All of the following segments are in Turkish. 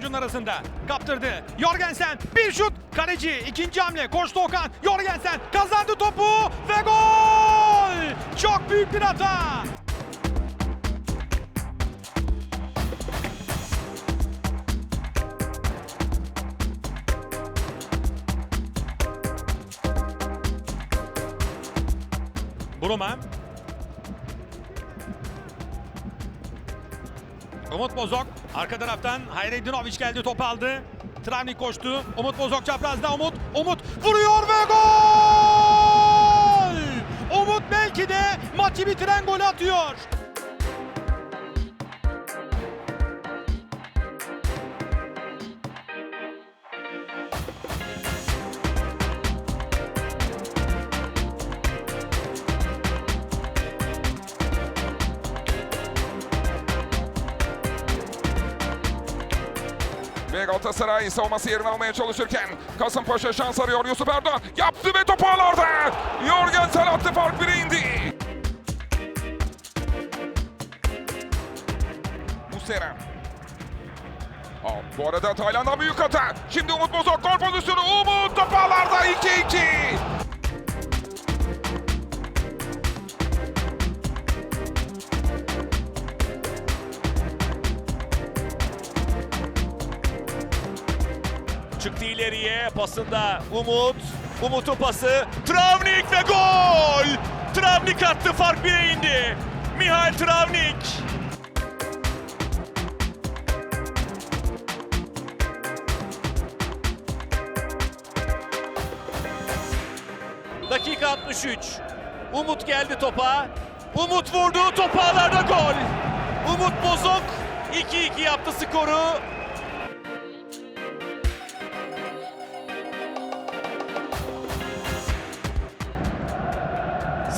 oyuncunun arasında kaptırdı. Jorgensen bir şut. Kaleci ikinci hamle. Koştu Okan. Jorgensen kazandı topu ve gol! Çok büyük bir hata. Buruma. Umut Bozok arka taraftan Hayreddinovic geldi top aldı. Travnik koştu. Umut Bozok çaprazda Umut. Umut vuruyor ve gol! Umut belki de maçı bitiren golü atıyor. Galatasaray savunması yerini almaya çalışırken Kasımpaşa şans arıyor. Yusuf Erdoğan yaptı ve topu ağlarda. Jorgensen attı fark bire indi. Muslera. Aa, bu arada Tayland'dan büyük hata. Şimdi Umut Bozok gol pozisyonu. Umut topu ağlarda 2-2. İleriye pasında Umut. Umut'un pası. Travnik ve gol! Travnik attı fark bire indi. Mihail Travnik. Dakika 63. Umut geldi topa. Umut vurdu. Top ağlarda gol. Umut Bozok 2-2 yaptı skoru.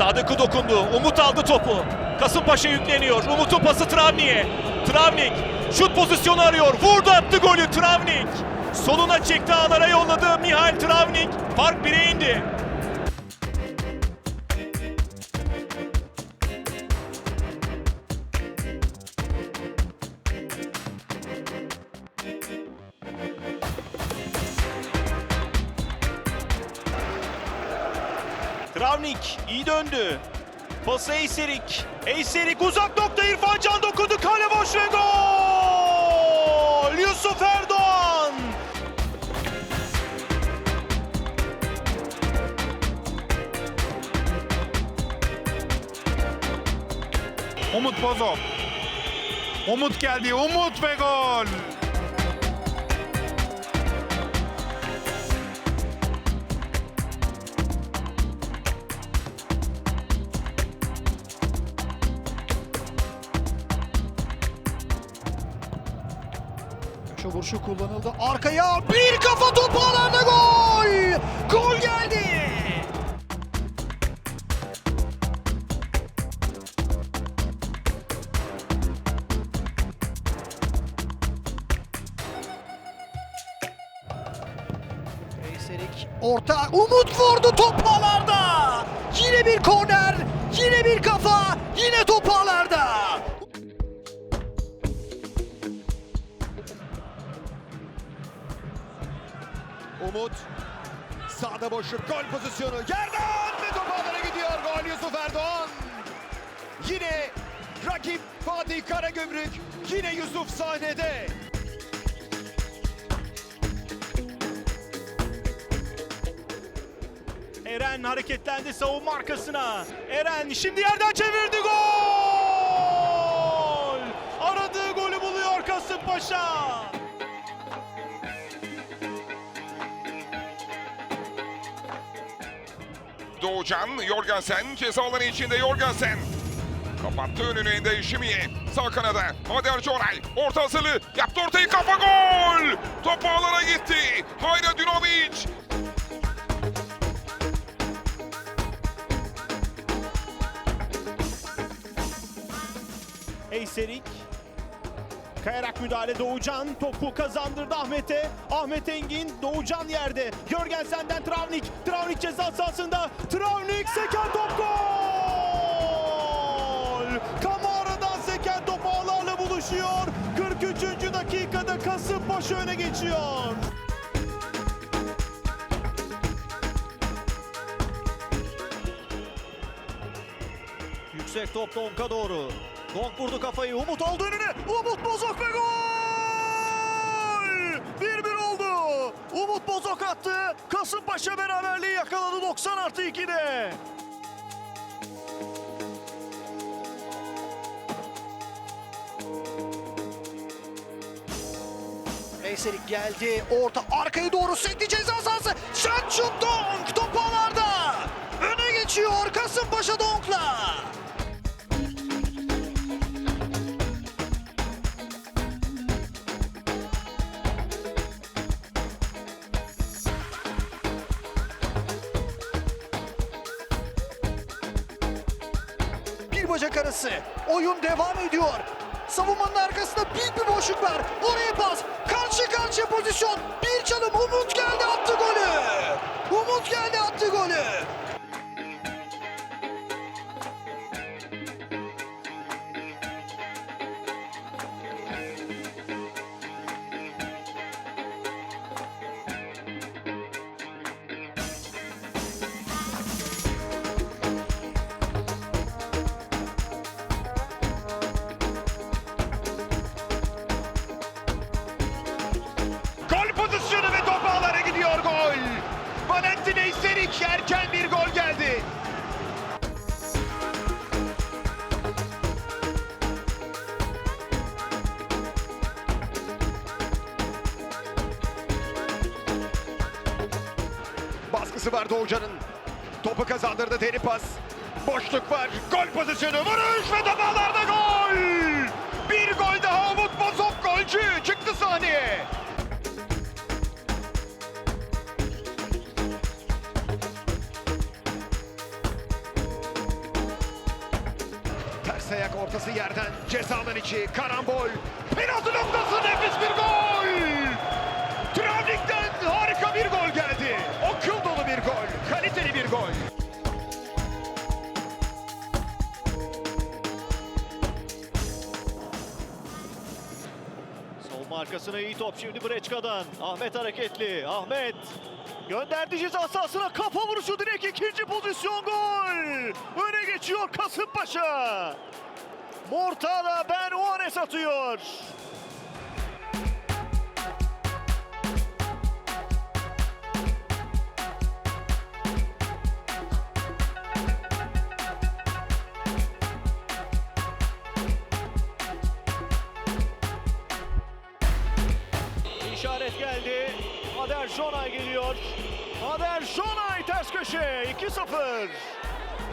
Sadık'ı dokundu. Umut aldı topu. Kasımpaşa yükleniyor. Umut'un pası Travnik'e. Travnik şut pozisyonu arıyor. Vurdu attı golü Travnik. Soluna çekti ağlara yolladı Mihail Travnik. Fark 1'e indi. Döndü. Pası Eyserik. Eyserik uzak nokta İrfan Can dokundu. Kale boş ve gol! Yusuf Erdoğan. Umut Bozok. Umut geldi. Umut ve gol! Vuruşu kullanıldı. Arkaya bir kafa topu alanda gol! Gol geldi! Umut sağda boşluk gol pozisyonu yerden ve top ağlara gidiyor gol Yusuf Erdoğan. Yine rakip Fatih Karagümrük yine Yusuf sahnede. Eren hareketlendi savunma arkasına. Eren şimdi yerden çevirdi gol! Aradığı golü buluyor Kasımpaşa. Oğulcan, Jorgensen ceza alanı içinde Jorgensen. Kapattı önünü değişimiye. Sağ kanada Mader Coray orta hazırlığı yaptı ortayı kafa gol. Top ağlara gitti. Hayra Dinovic. Eyserik Kayarak müdahale Doğucan. Topu kazandırdı Ahmet'e. Ahmet Engin. Doğucan yerde. Jörgensen'den Travnik. Travnik ceza sahasında. Travnik seken top gol! Kamara'dan seken top ağlarla buluşuyor. 43. dakikada Kasımpaşa öne geçiyor. Yüksek top Donk'a doğru. Donk vurdu kafayı. Umut aldı önüne. Umut Bozok ve gol! 1-1 oldu. Umut Bozok attı. Kasımpaşa beraberliği yakaladı 90 artı 2'de. Eyserik geldi. Orta arkaya doğru sekti ceza sahası. Şatşut Donk top ağlarda. Öne geçiyor Kasımpaşa Donk'la. Oyun devam ediyor. Savunmanın arkasında büyük bir boşluk var. Oraya pas. Karşı karşıya pozisyon. Bir çalım. Umut geldi attı golü. Umut geldi attı golü. Doğucan'ın. Topu kazandırdı deri pas. Boşluk var. Gol pozisyonu. Vuruş ve top ağlarda gol. Bir gol daha Umut Bozok golcü. Çıktı sahneye. Ters ayak ortası yerden cezalar içi karambol. Penaltı noktası nefis bir gol. Arkasına iyi top şimdi Breçka'dan. Ahmet hareketli. Ahmet gönderdi ceza sahasına kafa vuruşu direkt ikinci pozisyon gol. Öne geçiyor Kasımpaşa. Mortada Ben Oanes atıyor. Ader Jonay ters köşe 2-0.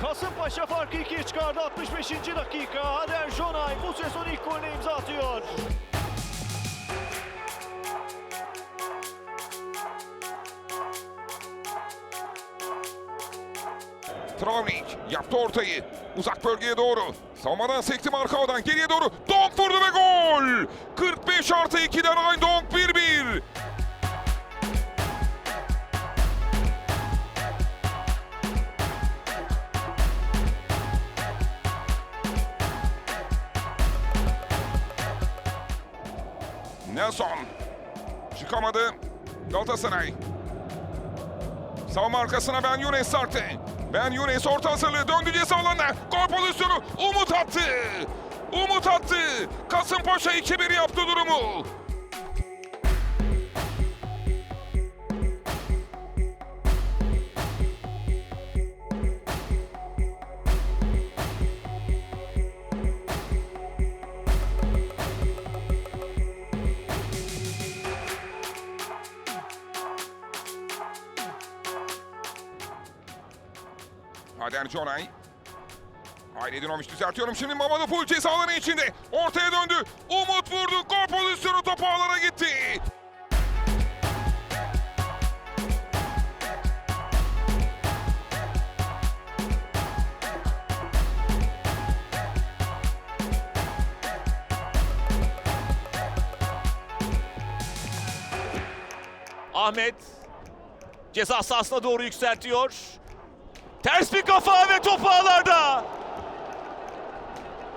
Kasımpaşa farkı 2'ye çıkardı 65. dakika. Ader Jonay bu sezon ilk golüne imza atıyor. Travnik yaptı ortayı. Uzak bölgeye doğru. Savunmadan sekti Markova'dan geriye doğru. Donk vurdu ve gol. 45 artı 2'den Ayn Donk 1-1. Nelson çıkamadı. Galatasaray Savunma arkasına Ben Yunus sarktı. Ben Yunus orta hazırlığı döndü ceza alanına. Gol pozisyonu Umut attı. Umut attı. Kasımpaşa 2-1 yaptı durumu. Ader Jonay. Hayredinoviç düzeltiyorum şimdi Mamadou Pul ceza alanı içinde. Ortaya döndü. Umut vurdu. Gol pozisyonu topu ağlara gitti. Ahmet ceza sahasına doğru yükseltiyor. Ters bir kafa ve top ağlarda.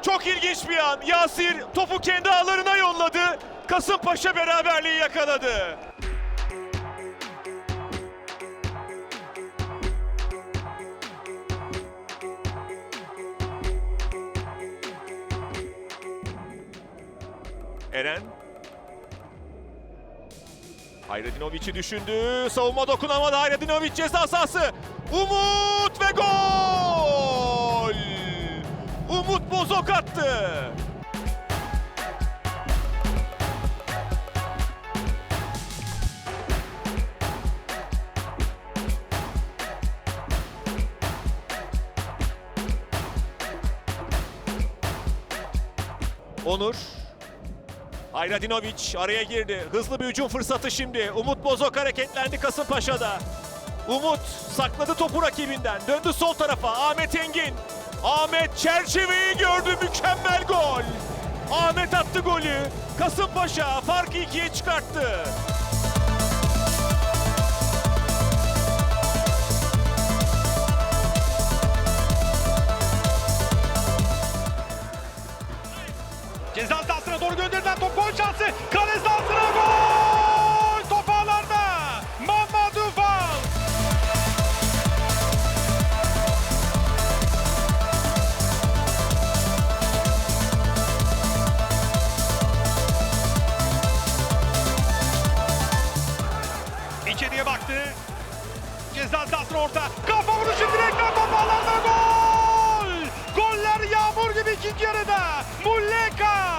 Çok ilginç bir an. Yasir topu kendi ağlarına yolladı. Kasımpaşa beraberliği yakaladı. Eren. Hayredinoviç'i düşündü. Savunma dokunamadı. Hayredinoviç ceza sahası. Umut ve gol! Umut Bozok attı. Onur Hayradinoviç araya girdi. Hızlı bir hücum fırsatı şimdi. Umut Bozok hareketlendi Kasımpaşa'da. Umut sakladı topu rakibinden. Döndü sol tarafa. Ahmet Engin. Ahmet çerçeveyi gördü. Mükemmel gol. Ahmet attı golü. Kasımpaşa farkı ikiye çıkarttı. İçeriye baktı. Ceza sahasına orta. Kafa vuruşu direkten top ağlarda gol! Goller yağmur gibi ikinci yarıda. Muleka!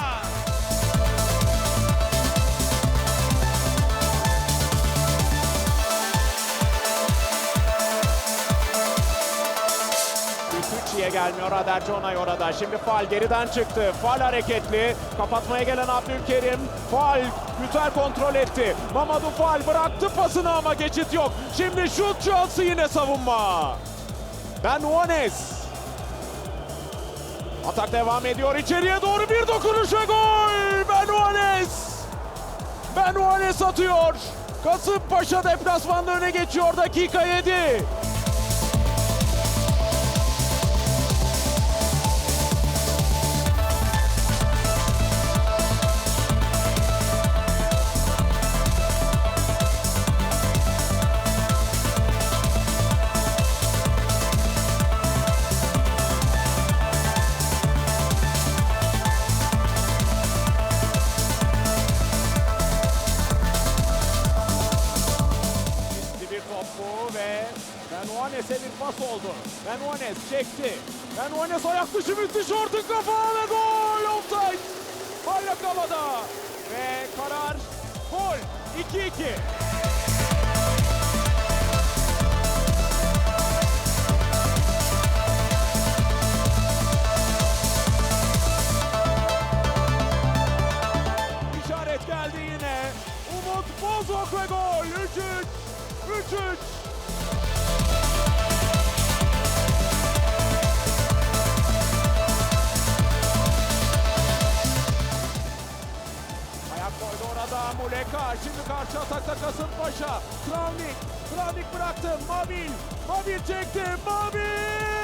Üçüncüye gelmiyor Haderci Onay orada. Şimdi faal geriden çıktı. Faal hareketli. Kapatmaya gelen Abdülkerim. Faal güzel kontrol etti. Mamadou faal bıraktı pasını ama geçit yok. Şimdi şut şansı yine savunma. Ben Juanes. Atak devam ediyor. İçeriye doğru bir dokunuş ve gol. Ben Juanes. Ben Juanes atıyor. Kasımpaşa deplasmanda öne geçiyor. Dakika 7. Bozok ve gol. 3-3. 3-3. Ayak koydu orada Muleka. Şimdi karşı atakta Kasımpaşa. Travnik. Travnik bıraktı. Mabil. Mabil çekti. Mabil!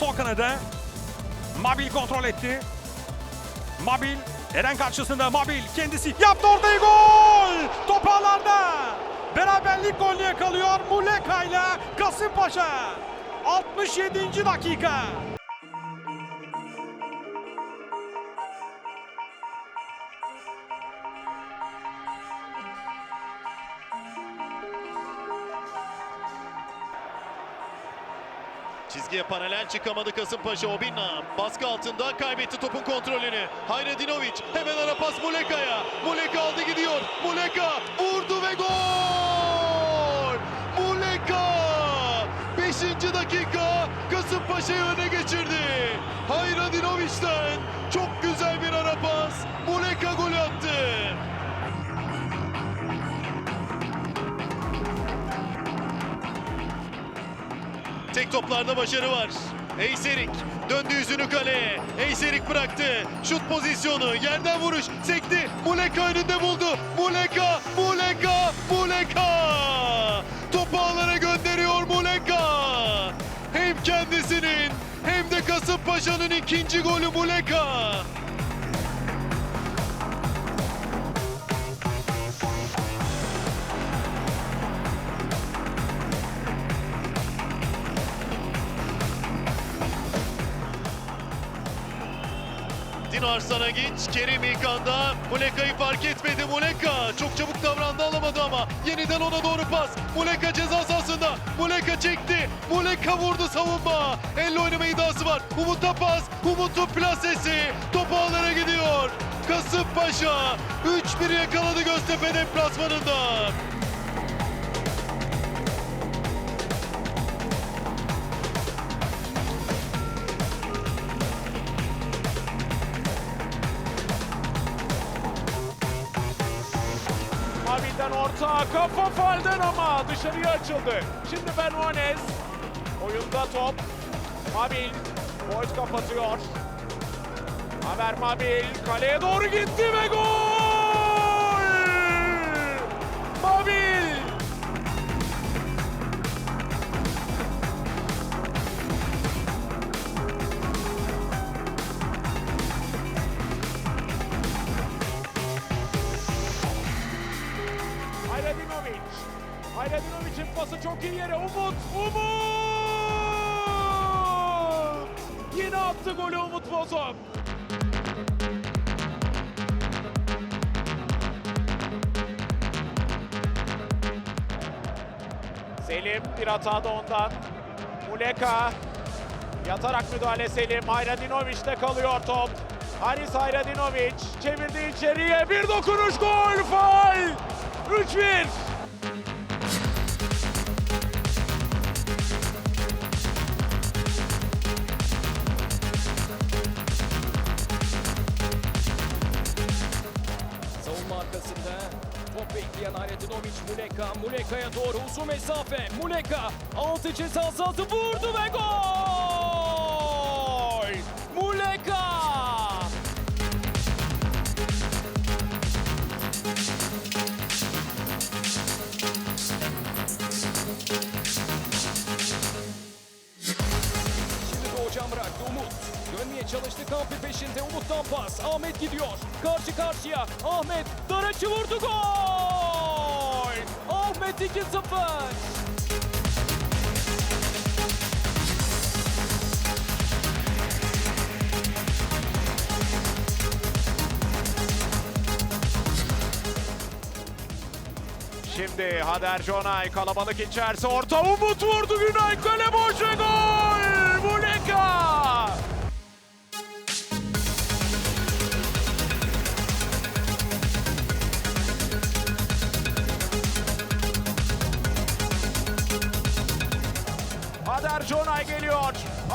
Sol kanada. Mabil kontrol etti. Mabil Eren karşısında Mabil kendisi yaptı ortayı gol! Top ağlarda. Beraberlik golünü yakalıyor Muleka ile Kasımpaşa. 67. dakika. Çizgiye paralel çıkamadı Kasımpaşa. Obinna baskı altında kaybetti topun kontrolünü. Hayredinovic hemen ara pas Muleka'ya. Muleka aldı gidiyor. Muleka vurdu ve gol! Muleka! 5. dakika Kasımpaşa'yı öne geçirdi. Hayradinovic'den çok güzel bir ara pas. Toplarda başarı var. Eyserik döndü yüzünü kaleye. Eyserik bıraktı. Şut pozisyonu. Yerden vuruş. Sekti. Muleka önünde buldu. Muleka, Muleka, Muleka. Topu ağlara gönderiyor Muleka. Hem kendisinin hem de Kasımpaşa'nın ikinci golü Muleka. Dino Arslan'a geç. Kerim İlkan'da. Muleka'yı fark etmedi. Muleka çok çabuk davrandı alamadı ama. Yeniden ona doğru pas. Muleka ceza sahasında. Muleka çekti. Muleka vurdu savunma. Elle oynama iddiası var. Umut'a pas. Umut'un plasesi. Top ağlara gidiyor. Kasımpaşa 3-1 yakaladı Göztepe deplasmanında. Orta, kafa falden ama dışarıya açıldı. Şimdi Bermuanez. Oyunda top. Mabil. Boyd kapatıyor. Haber Mabil. Kaleye doğru gitti ve gol! Selim bir hata da ondan. Muleka yatarak müdahale Selim. Hayradinoviç'te kalıyor top. Haris Hayradinoviç çevirdi içeriye. Bir dokunuş gol. Faul. 3-1. Uzun mesafe. Muleka altı ceza sahası vurdu ve gol! Muleka! Şimdi Doğucan bıraktı Umut. Dönmeye çalıştı Kampi peşinde. Umut'tan pas. Ahmet gidiyor. Karşı karşıya. Ahmet Daraç'ı vurdu gol! Ahmet 2-0. Şimdi Hader Jonay kalabalık içerisi orta Umut vurdu Günay kale boş gol! Muleka!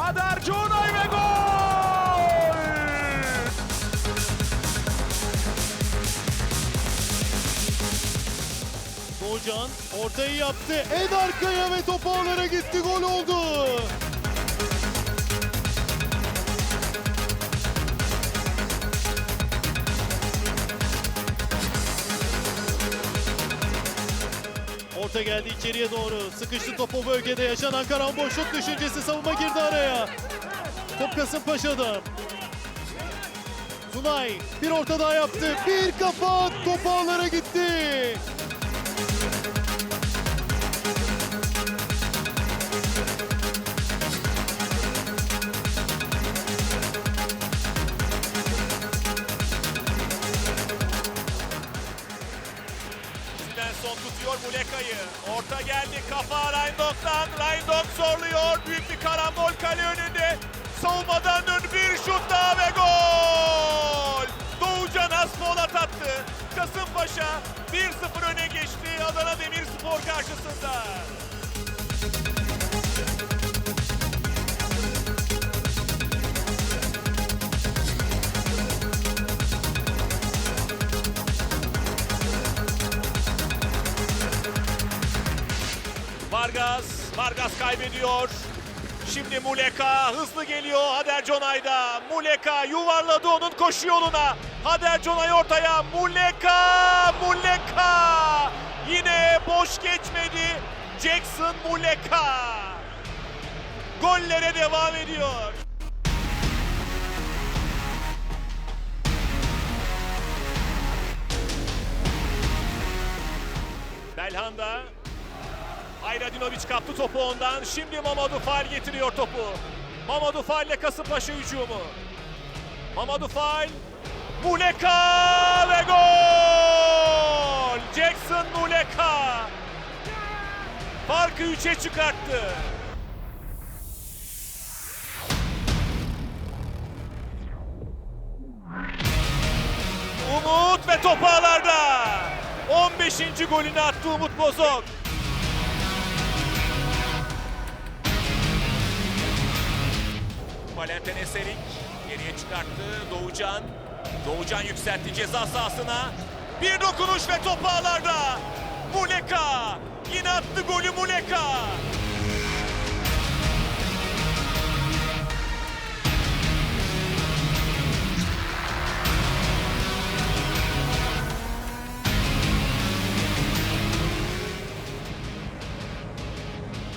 Hader Jonay ve gol! Doğucan ortayı yaptı. En arkaya ve top ağlara gitti. Gol oldu. Orta geldi içeriye doğru. Sıkıştı top o bölgede yaşanan karambol şut düşüncesi savunma girdi araya. Top Kasımpaşa'da. Sunay bir orta daha yaptı. Bir kafa top ağlara gitti. Muleka'yı. Orta geldi kafa Reindok'tan. Reindok zorluyor. Büyük bir karambol kale önünde. Savunmadan dön bir şut daha ve gol! Doğucan Aspolat attı. Kasımpaşa 1-0 öne geçti Adana Demirspor karşısında. Vargas, Vargas kaybediyor. Şimdi Muleka hızlı geliyor Hader Conay'da. Muleka yuvarladı onun koşu yoluna. Hader Conay ortaya. Muleka! Muleka! Yine boş geçmedi. Jackson Muleka. Gollere devam ediyor. Belhanda Hayradinovic kaptı topu ondan. Şimdi Mamadou Fall getiriyor topu. Mamadou Fall ile Kasımpaşa hücumu. Mamadou Fall. Muleka ve gol! Jackson Muleka. Farkı 3'e çıkarttı. Umut ve top ağlarda. 15. golünü attı Umut Bozok. Valentin Eserik geriye çıkarttı Doğucan. Doğucan yükseltti ceza sahasına. Bir dokunuş ve top ağlarda. Muleka yine attı golü Muleka.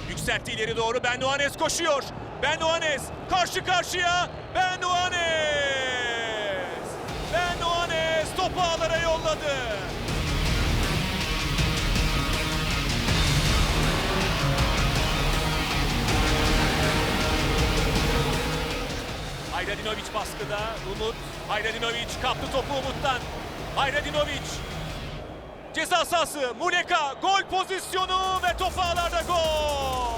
Yükseltti ileri doğru. Ben Doğanes koşuyor. Ben Doğanes karşı karşıya. Ben Doğanes. Ben Doğanes topu ağlara yolladı. Hayradinovic baskıda. Umut. Hayradinovic kaptı topu Umut'tan. Hayradinovic Ceza sahası Muleka gol pozisyonu ve top ağlarda gol.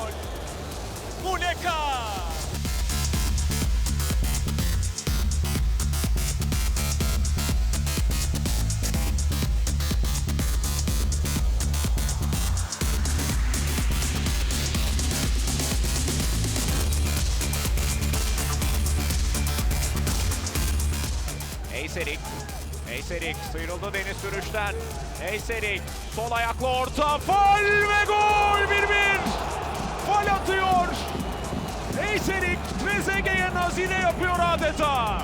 Eyserik sıyrıldı Deniz Sürüş'ten. Eyserik sol ayaklı orta. Fal ve gol 1-1. Fal atıyor. Eyserik Trezeguet'e nazire yapıyor adeta.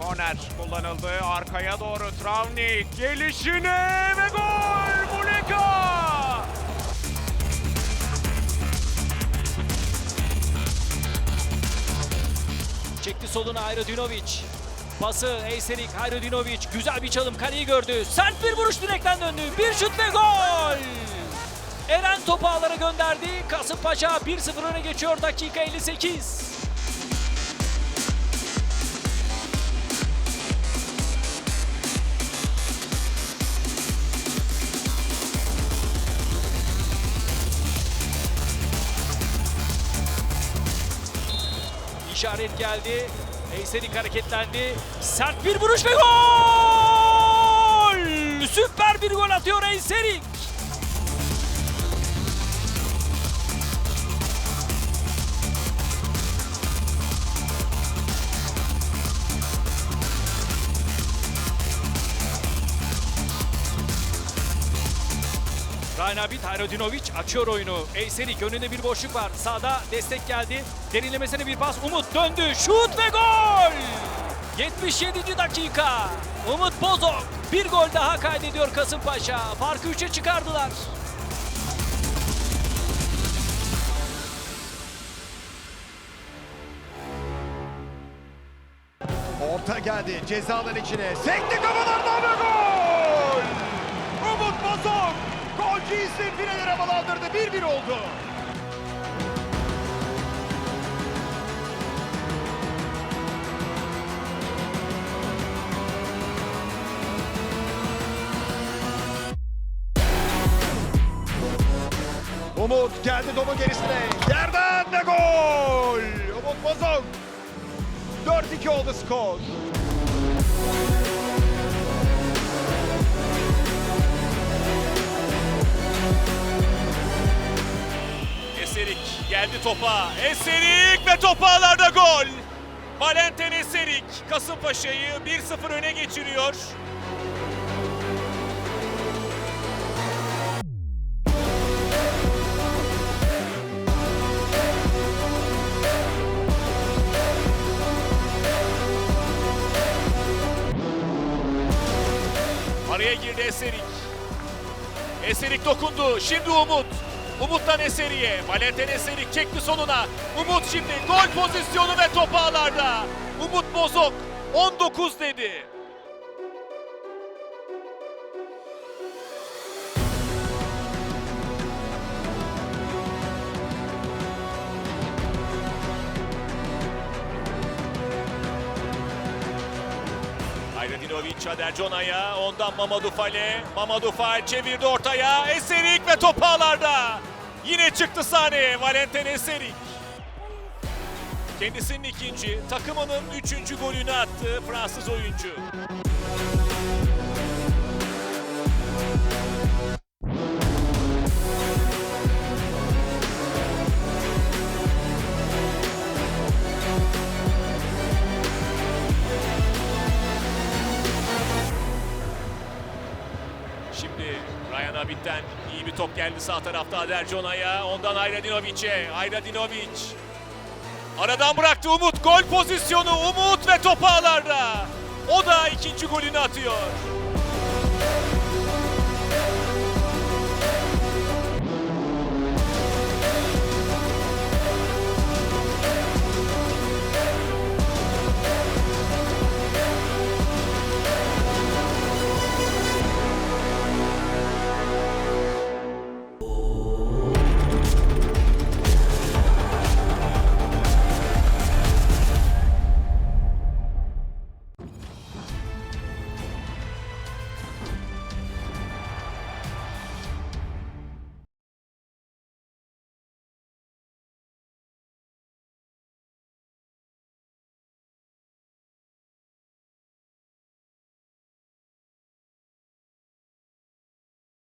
Korner kullanıldı. Arkaya doğru Travnik gelişine ve gol. Soluna Hayradinovic. Pası Eyserik Hayradinovic. Güzel bir çalım kaleyi gördü. Sert bir vuruş direkten döndü. Bir şut ve gol. Eren topu ağlara gönderdi. Kasımpaşa 1-0 öne geçiyor dakika 58. İşaret geldi. Eyserik hareketlendi. Sert bir vuruş ve gol! Süper bir gol atıyor Eyserik. Ryan Abit Hayradinovic açıyor oyunu. Eyserik önünde bir boşluk var. Sağda destek geldi. Derinlemesine bir pas. Umut döndü. Şut ve gol! 77. dakika. Umut Bozok bir gol daha kaydediyor Kasımpaşa. Farkı 3'e çıkardılar. Orta geldi cezaların içine. Sekti kafalardan ve gol! Umut Bozok! Golcü isim finalere havalandırdı. 1-1 oldu. Umut geldi topu gerisine. Yerden de gol! Umut Bozok 4-2 oldu skor. Eserik geldi topa. Eserik ve topağlarda gol. Valentin Eserik Kasımpaşa'yı 1-0 öne geçiriyor. Araya girdi Eserik. Eserik dokundu. Şimdi Umut. Umut'tan Eseri'ye. Valentin Eserik çekti sonuna. Umut şimdi gol pozisyonu ve top ağlarda. Umut Bozok 19 dedi. Hayredinovic Hader Cona'ya, ondan Mamadou Fal'e. Mamadou Fal çevirdi ortaya. Eserik ve top ağlarda. Yine çıktı sahneye Valentin Eserik. Kendisinin ikinci, takımının üçüncü golünü attı Fransız oyuncu. Geldi sağ tarafta Hader Cona'ya. Ondan Hayredinovic'e. Hayredinovic Aradan bıraktı Umut. Gol pozisyonu Umut ve top ağlarda. O da ikinci golünü atıyor.